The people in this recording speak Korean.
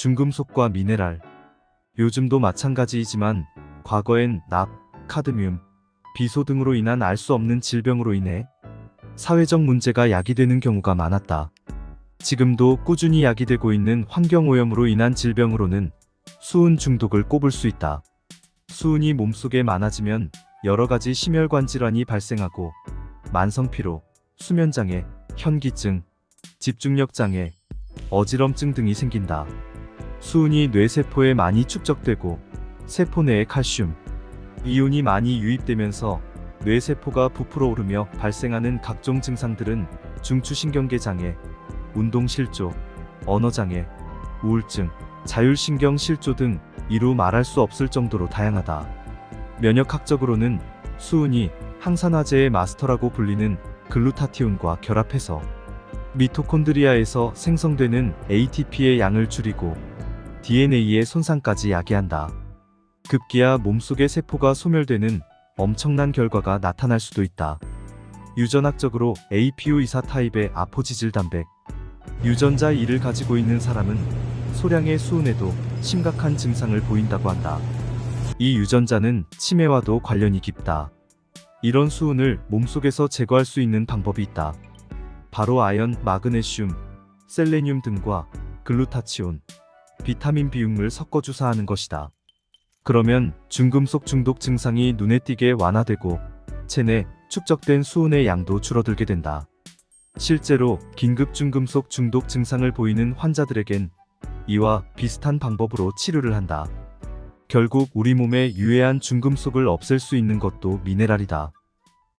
중금속과 미네랄. 요즘도 마찬가지이지만 과거엔 납, 카드뮴, 비소 등으로 인한 알 수 없는 질병으로 인해 사회적 문제가 야기되는 경우가 많았다. 지금도 꾸준히 야기되고 있는 환경오염으로 인한 질병으로는 수은 중독을 꼽을 수 있다. 수은이 몸속에 많아지면 여러 가지 심혈관 질환이 발생하고 만성피로, 수면장애, 현기증, 집중력 장애, 어지럼증 등이 생긴다. 수은이 뇌세포에 많이 축적되고 세포 내에 칼슘, 이온이 많이 유입되면서 뇌세포가 부풀어 오르며 발생하는 각종 증상들은 중추신경계 장애, 운동실조, 언어장애, 우울증, 자율신경 실조 등 이루 말할 수 없을 정도로 다양하다. 면역학적으로는 수은이 항산화제의 마스터라고 불리는 글루타티온과 결합해서 미토콘드리아에서 생성되는 ATP의 양을 줄이고 DNA의 손상까지 야기한다. 급기야 몸속의 세포가 소멸되는 엄청난 결과가 나타날 수도 있다. 유전학적으로 APU 이사 타입의 아포지질 단백, 유전자 2를 가지고 있는 사람은 소량의 수은에도 심각한 증상을 보인다고 한다. 이 유전자는 치매와도 관련이 깊다. 이런 수은을 몸속에서 제거할 수 있는 방법이 있다. 바로 아연, 마그네슘, 셀레늄 등과 글루타치온, 비타민 비용을 섞어 주사하는 것이다. 그러면 중금속 중독 증상이 눈에 띄게 완화되고 체내 축적된 수은의 양도 줄어들게 된다. 실제로 긴급 중금속 중독 증상을 보이는 환자들에겐 이와 비슷한 방법으로 치료를 한다. 결국 우리 몸에 유해한 중금속을 없앨 수 있는 것도 미네랄이다.